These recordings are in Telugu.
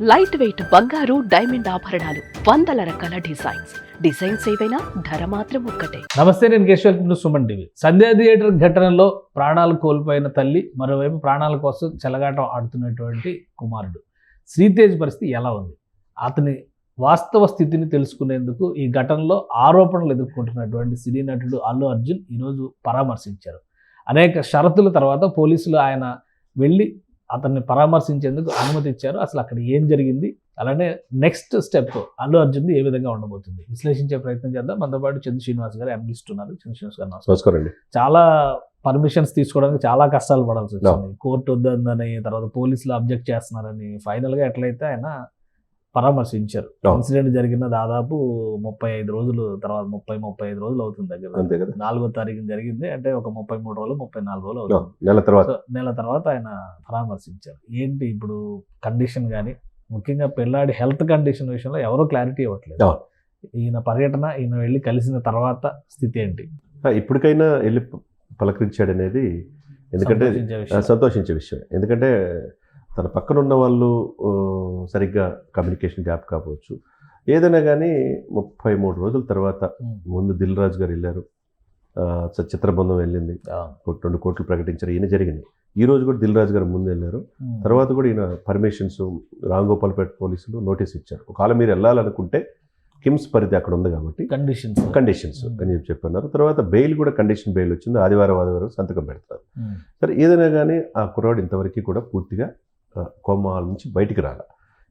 లైట్ వెయిట్ బంగారు డైమండ్ ఆభరణాలు వందల రకాల డిజైన్స్ డిజైన్స్ ఏవైనా ధర మాత్రం ఒక్కటే. నమస్తే నేను కేశవ్ సుమన్ టీవీ. సంధ్యా థియేటర్ ఘటనలో ప్రాణాలు కోల్పోయిన తల్లి మరోవైపు ప్రాణాల కోసం చెలగాటం ఆడుతున్నటువంటి కుమారుడు. శ్రీతేజ్ పరిస్థితి ఎలా ఉంది? అతని వాస్తవ స్థితిని తెలుసుకునేందుకు ఈ ఘటనలో ఆరోపణలు ఎదుర్కొంటున్నటువంటి సినీ నటుడు అల్లు అర్జున్ ఈరోజు పరామర్శించారు. అనేక షరతుల తర్వాత పోలీసులు ఆయన వెళ్ళి అతన్ని పరామర్శించేందుకు అనుమతి ఇచ్చారు. అసలు అక్కడ ఏం జరిగింది? అలానే నెక్స్ట్ స్టెప్ అల్లు అర్జున్ ఏ విధంగా ఉండబోతుంది? విశ్లేషించే ప్రయత్నం చేద్దాం. మనతో పాటు చంద్ర శ్రీనివాస్ గారు అనలిస్ట్ ఉన్నారు. చంద్ర శ్రీనివాస్ గారు నమస్కారం. చాలా పర్మిషన్స్ తీసుకోవడానికి చాలా కష్టాలు పడాల్సి వచ్చింది. కోర్టు వద్దని తర్వాత పోలీసులు అబ్జెక్ట్ చేస్తున్నారని ఫైనల్గా ఎట్లయితే ఆయన పరామర్శించారు. ఇన్సిడెంట్ జరిగిన దాదాపు ముప్పై ఐదు రోజులు తర్వాత ముప్పై ముప్పై ఐదు రోజులు అవుతుంది దగ్గర నాలుగో తారీఖు జరిగింది. అంటే ఒక ముప్పై మూడు రోజులు ముప్పై నాలుగు రోజులు అవుతుంది. నెల తర్వాత. నెల తర్వాత ఆయన పరామర్శించారు. ఏంటి ఇప్పుడు కండిషన్ కానీ ముఖ్యంగా పిల్లాడి హెల్త్ కండిషన్ విషయంలో ఎవరో క్లారిటీ ఇవ్వట్లేదు. ఈయన పర్యటన ఈయన వెళ్ళి కలిసిన తర్వాత స్థితి ఏంటి? ఇప్పటికైనా వెళ్ళి పలకరించాడు అనేది ఎందుకంటే. సంతోషించే విషయం. ఎందుకంటే తన పక్కన ఉన్న వాళ్ళు సరిగ్గా కమ్యూనికేషన్ గ్యాప్ కావచ్చు ఏదైనా కానీ ముప్పై మూడు రోజుల తర్వాత ఉమ్. ముందు దిల్ రాజు గారు వెళ్ళారు. చిత్రబృందం వెళ్ళింది. రెండు కోట్లు ప్రకటించారు. ఈయన జరిగింది. ఈ రోజు కూడా దిల్ రాజు గారు ముందు వెళ్ళారు. ఉమ్. తర్వాత కూడా ఈయన పర్మిషన్స్ రాంగోపాల్పేట పోలీసులు నోటీస్ ఇచ్చారు. ఒకవేళ మీరు వెళ్ళాలనుకుంటే కిమ్స్ పరిధి అక్కడ ఉంది కాబట్టి కండిషన్స్ కండిషన్స్ అని చెప్పి చెప్పన్నారు. తర్వాత బెయిల్ కూడా కండిషన్ బెయిల్ వచ్చింది. ఆదివారం ఆదివారం సంతకం పెడతారు. సరే ఏదైనా కానీ ఆ కుర్రాడు ఇంతవరకు కూడా పూర్తిగా ఆ, కోమా నుంచి బయటికి రాల.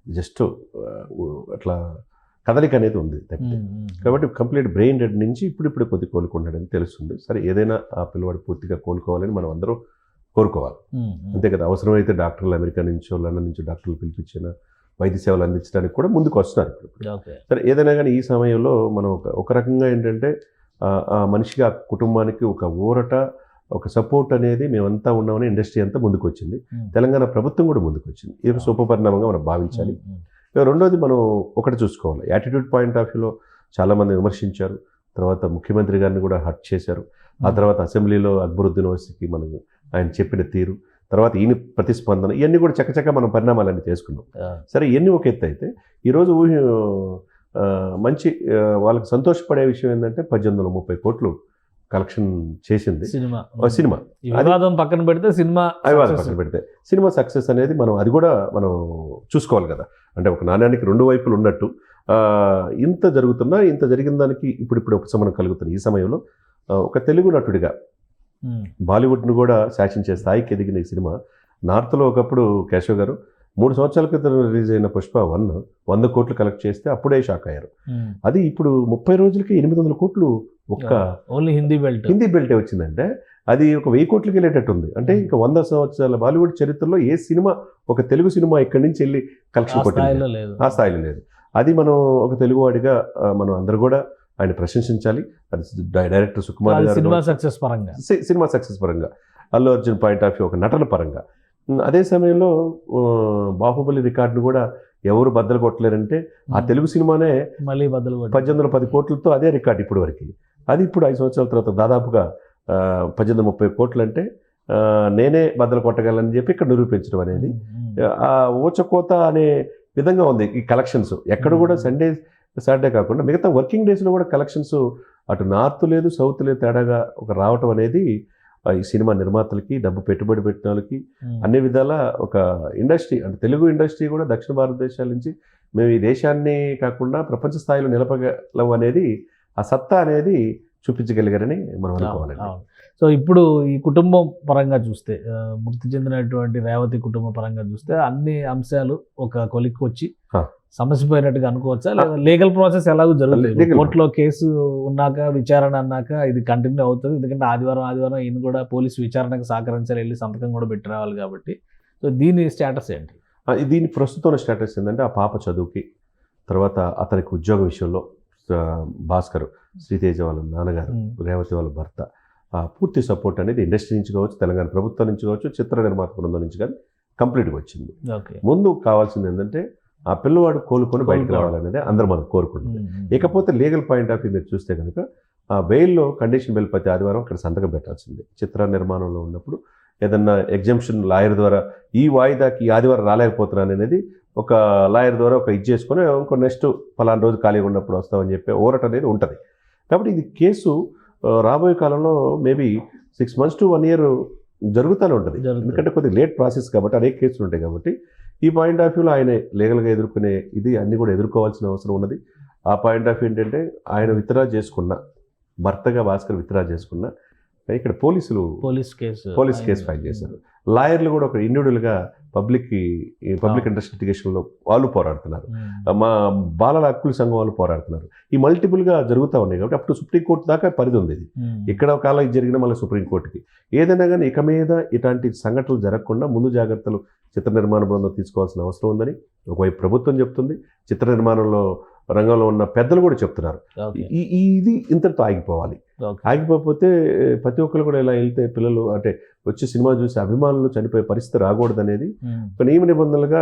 జస్ట్ అట్లా కదలిక అనేది ఉంది తప్పితే. కాబట్టి కంప్లీట్ బ్రెయిన్ డెడ్ నుంచి ఇప్పుడిప్పుడే కొద్ది కోలుకున్నాడని తెలుస్తుంది. సరే ఏదైనా ఆ పిల్లవాడు పూర్తిగా కోలుకోవాలని మనం అందరూ కోరుకోవాలి. అంతే కదా అవసరమైతే డాక్టర్లు అమెరికా నుంచో లండన్ నుంచో డాక్టర్లు పిలిపించిన వైద్య సేవలు అందించడానికి కూడా ముందుకు వస్తున్నారు ఇప్పుడు సరే ఏదైనా కానీ ఈ సమయంలో మనం ఒక ఒక రకంగా ఏంటంటే ఆ, ఆ మనిషికి ఆ కుటుంబానికి ఒక ఊరట ఒక సపోర్ట్ అనేది మేమంతా ఉన్నామని ఇండస్ట్రీ అంతా ముందుకు వచ్చింది. తెలంగాణ ప్రభుత్వం కూడా ముందుకు వచ్చింది ఇది శుభపరిణామంగా మనం భావించాలి. రెండోది మనం ఒకటి చూసుకోవాలి. యాటిట్యూడ్ పాయింట్ ఆఫ్ వ్యూలో చాలామంది విమర్శించారు. తర్వాత ముఖ్యమంత్రి గారిని కూడా హర్ట్ చేశారు. ఆ తర్వాత అసెంబ్లీలో అక్బరుద్దీన్ ఓవైసీకి మనం ఆయన చెప్పిన తీరు తర్వాత ఈయన ప్రతిస్పందన ఇవన్నీ కూడా చక్కచక్క మనం పరిణామాలన్నీ చేసుకున్నాం. సరే ఇవన్నీ ఒక ఎత్తు అయితే ఈరోజు ఊహి మంచి వాళ్ళకి సంతోషపడే విషయం ఏంటంటే పద్దెనిమిది వందల ముప్పై కోట్లు కలెక్షన్ చేసింది సినిమా సినిమా వివాదం పక్కన పెడితే సినిమా success. పక్కన పెడితే సినిమా సక్సెస్ అనేది మనం అది కూడా మనం చూసుకోవాలి కదా అంటే ఒక నాణ్యానికి రెండు వైపులు ఉన్నట్టు ఇంత జరుగుతున్నా ఇంత జరిగిన దానికి ఇప్పుడిప్పుడు ఉపశమనం కలుగుతుంది ఈ సమయంలో ఒక తెలుగు నటుడిగా. బాలీవుడ్ను కూడా శాసించే స్థాయికి ఎదిగిన ఈ సినిమా నార్త్లో ఒకప్పుడు కేశవ్ గారు మూడు సంవత్సరాల క్రితం రిలీజ్ అయిన పుష్ప వన్ వంద కోట్లు కలెక్ట్ చేస్తే అప్పుడే షాక్ అయ్యారు. అది ఇప్పుడు ముప్పై రోజులకి ఎనిమిది వందల కోట్లు ఒక్క ఓన్లీ హిందీ బెల్ట్. హిందీ బెల్టే వచ్చిందంటే అది ఒక వెయ్యి కోట్లకి వెళ్ళేటట్టు ఉంది. అంటే ఇంకా వంద సంవత్సరాల బాలీవుడ్ చరిత్రలో ఏ సినిమా ఒక తెలుగు సినిమా ఇక్కడి నుంచి వెళ్ళి కలెక్షన్ కొట్టింది? ఆ స్థాయిలో లేదు. అది మనం ఒక తెలుగువాడిగా మనం అందరూ కూడా ఆయన ప్రశంసించాలి. అది డైరెక్టర్ సుకుమార్ గారు సినిమా సక్సెస్ పరంగా. సినిమా సక్సెస్ పరంగా. Allu Arjun point of view ఒక నటన పరంగా. అదే సమయంలో బాహుబలి రికార్డును కూడా ఎవరు బద్దలు కొట్టలేరంటే ఆ తెలుగు సినిమానే మళ్ళీ కొట్టి. పద్దెనిమిది వందల పది కోట్లతో అదే రికార్డు ఇప్పటి వరకు అది ఇప్పుడు ఐదు సంవత్సరాల తర్వాత దాదాపుగా పద్దెనిమిది ముప్పై కోట్లు అంటే నేనే బద్దలు కొట్టగలని చెప్పి ఇక్కడ నిరూపించడం అనేది. ఆ ఊచకోత అనే విధంగా ఉంది ఈ కలెక్షన్స్ ఎక్కడ కూడా. సండే సాటర్డే కాకుండా మిగతా వర్కింగ్ డేస్లో కూడా కలెక్షన్స్ అటు నార్త్ లేదు సౌత్ లేదు తేడాగా ఒక రావటం అనేది ఈ సినిమా నిర్మాతలకి డబ్బు పెట్టుబడి పెట్టిన వాళ్ళకి. అన్ని విధాల ఒక ఇండస్ట్రీ అంటే తెలుగు ఇండస్ట్రీ కూడా దక్షిణ భారతదేశాల నుంచి మేము ఈ దేశాన్ని కాకుండా ప్రపంచ స్థాయిలో నిలపగలం అనేది ఆ సత్తా అనేది చూపించగలిగారని మనం అనుకోవాలండి. సో ఇప్పుడు ఈ కుటుంబం పరంగా చూస్తే మృతి చెందినటువంటి రేవతి కుటుంబ పరంగా చూస్తే అన్ని అంశాలు ఒక కొలిక్కి వచ్చి ఆ. సమస్య పోయినట్టుగా అనుకోవచ్చా? లేదా లీగల్ ప్రాసెస్ ఎలాగో జరుగుతుంది? కోర్టులో కేసు ఉన్నాక విచారణ అన్నాక ఇది కంటిన్యూ అవుతుంది. ఎందుకంటే ఆదివారం ఆదివారం ఈయన కూడా పోలీసు విచారణకు సహకరించాలి వెళ్ళి సంతకం కూడా పెట్టి రావాలి కాబట్టి. సో దీని స్టేటస్ ఏంటి? దీని ప్రస్తుతం స్టేటస్ ఏంటంటే ఆ పాప చదువుకి తర్వాత అతనికి ఉద్యోగ విషయంలో భాస్కర్ శ్రీతేజ వాళ్ళ నాన్నగారు. రేవతి వాళ్ళ భర్త ఆ, పూర్తి సపోర్ట్ అనేది ఇండస్ట్రీ నుంచి కావచ్చు తెలంగాణ ప్రభుత్వం నుంచి కావచ్చు చిత్ర నిర్మాత బృందం నుంచి కానీ కంప్లీట్గా వచ్చింది ముందు కావాల్సింది ఏంటంటే ఆ పిల్లవాడు కోలుకొని బయటకు. రావాలనేది అందరూ మనం కోరుకుంటుంది. ఇకపోతే లీగల్ పాయింట్ ఆఫ్ వ్యూ మీరు చూస్తే కనుక ఆ బెయిల్లో కండిషన్ బెయిల్ ప్రతి ఆదివారం అక్కడ సంతకం పెట్టాల్సింది చిత్ర నిర్మాణంలో ఉన్నప్పుడు ఏదన్నా ఎగ్జామ్షన్ లాయర్ ద్వారా ఈ వాయిదాకి ఆదివారం రాలేకపోతున్నాను అనేది ఒక లాయర్ ద్వారా ఒక ఇది చేసుకొని ఇంకో నెక్స్ట్ పలానా రోజు ఖాళీగా ఉన్నప్పుడు వస్తామని చెప్పి ఓరట్ అనేది ఉంటుంది. కాబట్టి ఇది కేసు రాబోయే కాలంలో maybe six months to one year జరుగుతూనే ఉంటుంది. ఎందుకంటే కొద్దిగా లేట్ ప్రాసెస్ కాబట్టి అనేక కేసులు ఉంటాయి కాబట్టి ఈ పాయింట్ ఆఫ్ వ్యూలో ఆయన లీగల్గా ఎదుర్కొనే ఇది అన్ని కూడా ఎదుర్కోవాల్సిన అవసరం ఉన్నది. ఆ పాయింట్ ఆఫ్ వ్యూ ఏంటంటే ఆయన విత్డ్రా చేసుకున్న భర్తగా భాస్కర్ విత్డ్రా చేసుకున్న ఇక్కడ పోలీసులు police case police case file చేశారు. లాయర్లు కూడా ఒక ఇండివిజువల్గా పబ్లిక్ పబ్లిక్. ఇంట్రెస్ట్ లిటిగేషన్లో వాళ్ళు పోరాడుతున్నారు. మా బాలల హక్కుల సంఘం వాళ్ళు పోరాడుతున్నారు. ఈ మల్టిపుల్గా జరుగుతూ ఉన్నాయి కాబట్టి అప్పుడు సుప్రీంకోర్టు దాకా పరిధి ఉంది ఇది. ఇక్కడ ఒక కాలం ఇది జరిగిన మళ్ళీ సుప్రీంకోర్టుకి ఏదైనా కానీ ఇక మీద ఇట్లాంటి సంఘటనలు జరగకుండా ముందు జాగ్రత్తలు చిత్ర నిర్మాణ బృందం తీసుకోవాల్సిన అవసరం ఉందని ఒకవైపు ప్రభుత్వం చెప్తుంది. చిత్ర నిర్మాణంలో రంగంలో ఉన్న పెద్దలు కూడా చెప్తున్నారు. ఇది ఇంతటితో ఆగిపోవాలి. ఆగిపోతే ప్రతి ఒక్కరు కూడా ఇలా వెళ్తే పిల్లలు అంటే వచ్చి సినిమా చూసి అభిమానులు చనిపోయే పరిస్థితి రాకూడదు అనేది ఉమ్. ఒక నియమ నిబంధనలుగా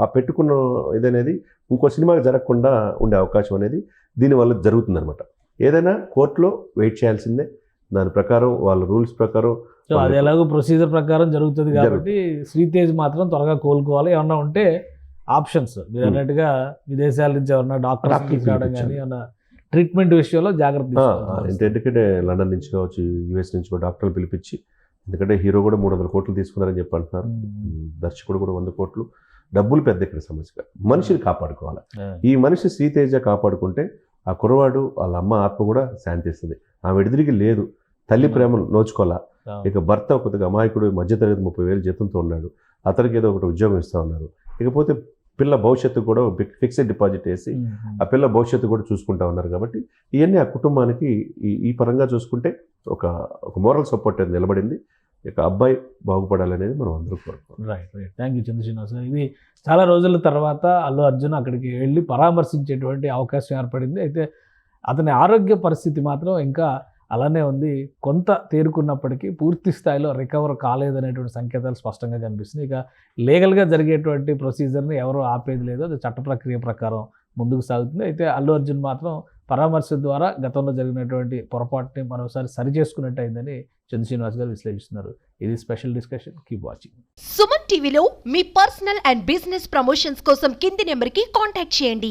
ఆ, పెట్టుకున్న ఇదనేది ఇంకో సినిమాకి జరగకుండా ఉండే అవకాశం అనేది దీనివల్ల జరుగుతుందన్నమాట. ఏదైనా కోర్టులో వెయిట్ చేయాల్సిందే. దాని ప్రకారం వాళ్ళ రూల్స్ ప్రకారం అది ఎలాగో ప్రొసీజర్ ప్రకారం జరుగుతుంది. కాబట్టి శ్రీతేజ్ మాత్రం త్వరగా కోలుకోవాలి. ఏమన్నా ఉంటే ఆప్షన్స్. మీరు Hmm. అన్నట్టుగా విదేశాల నుంచి ఎవరన్నా డాక్టర్స్ Doctor తీసుకురావడం. కానీ ఏమన్నా ట్రీట్మెంట్ విషయంలో జాగ్రత్త ఆ, ఎందుకంటే లండన్ నుంచి కావచ్చు యూఎస్ నుంచి కూడా డాక్టర్లు పిలిపించి ఎందుకంటే హీరో కూడా మూడు వందల కోట్లు తీసుకున్నారని చెప్పి అంటున్నారు. ఉమ్. దర్శకుడు కూడా వంద కోట్లు. డబ్బులు పెద్ద ఇక్కడ సమస్య మనిషిని కాపాడుకోవాలి. ఆ. ఈ మనిషి శ్రీతేజ కాపాడుకుంటే ఆ కుర్రవాడు వాళ్ళ అమ్మ ఆత్మ కూడా శాంతిస్తుంది ఆమె ఎడిదిరిగి లేదు. తల్లి ప్రేమను నోచుకోవాలా? ఆ. ఇక భర్త కొద్దిగా అమాయకుడు మధ్యతరగతి ముప్పై వేలు జీతంతో ఉన్నాడు. అతనికి ఏదో ఒకటి ఉద్యోగం ఇస్తా ఉన్నారు. ఇకపోతే పిల్ల భవిష్యత్తు కూడా ఫిక్స్డ్ డిపాజిట్ వేసి. ఆ పిల్ల భవిష్యత్తు కూడా చూసుకుంటా ఉన్నారు కాబట్టి ఇవన్నీ ఆ కుటుంబానికి ఈ ఈ పరంగా చూసుకుంటే ఒక ఒక మోరల్ సపోర్ట్ అనేది నిలబడింది. ఇక అబ్బాయి బాగుపడాలనేది మనం అందరూ కోరుకోవాలి right right thank you Chandrasrinivas గారు. ఇది చాలా రోజుల తర్వాత అల్లు అర్జున్ అక్కడికి వెళ్ళి పరామర్శించేటువంటి అవకాశం ఏర్పడింది. అయితే అతని ఆరోగ్య పరిస్థితి మాత్రం ఇంకా అలానే ఉంది. కొంత తేరుకున్నప్పటికీ పూర్తి స్థాయిలో రికవర్ కాలేదనేటువంటి సంకేతాలు స్పష్టంగా కనిపిస్తుంది ఇక లీగల్గా జరిగేటువంటి ప్రొసీజర్ని ఎవరు ఆపేది లేదు. అది చట్ట ప్రక్రియ ప్రకారం ముందుకు సాగుతుంది. అయితే అల్లు అర్జున్ మాత్రం పరామర్శ ద్వారా గతంలో జరిగినటువంటి పొరపాటుని మరోసారి సరి చేసుకున్నట్టు అయిందని చంద్రశ్రీనివాస్ గారు విశ్లేషిస్తున్నారు. ఇది special discussion. Keep watching. Suman టీవీలో మీ పర్సనల్ అండ్ బిజినెస్ ప్రమోషన్స్ కోసం కింది నెంబర్కి కాంటాక్ట్ చేయండి.